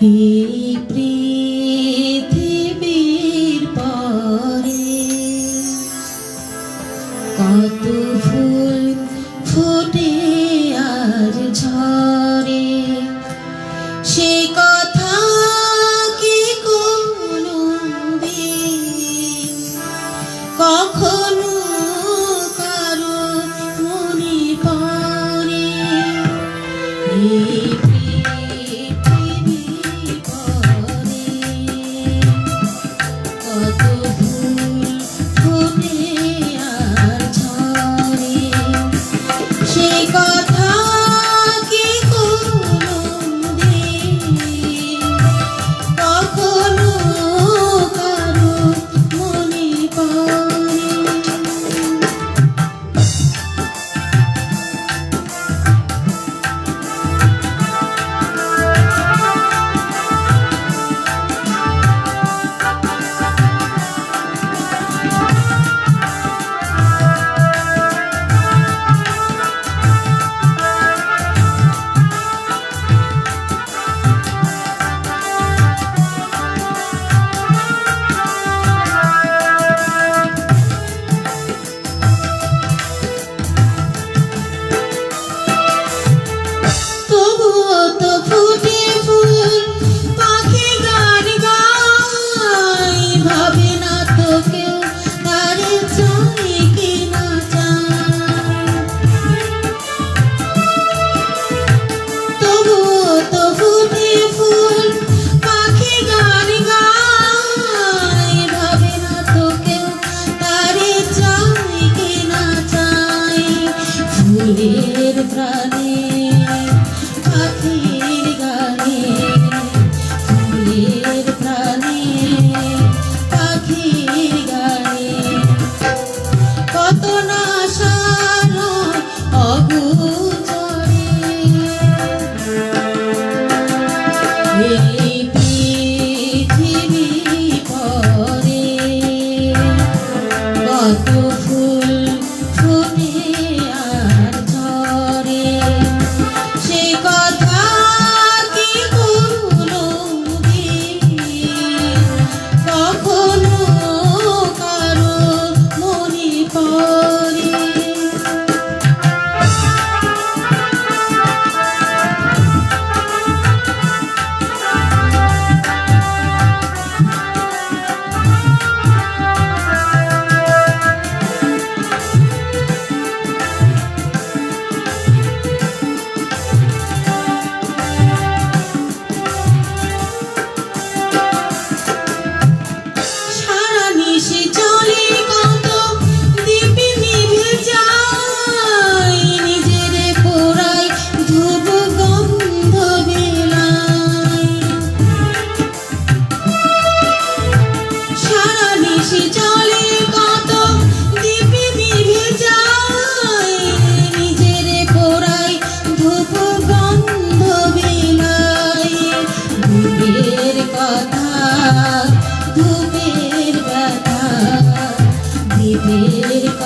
এই পৃথিবীর পরে। কত ফুল ফুটে আর ঝরে। সে কথা কি কোনবে কখনো কারও মনে পড়ে? You.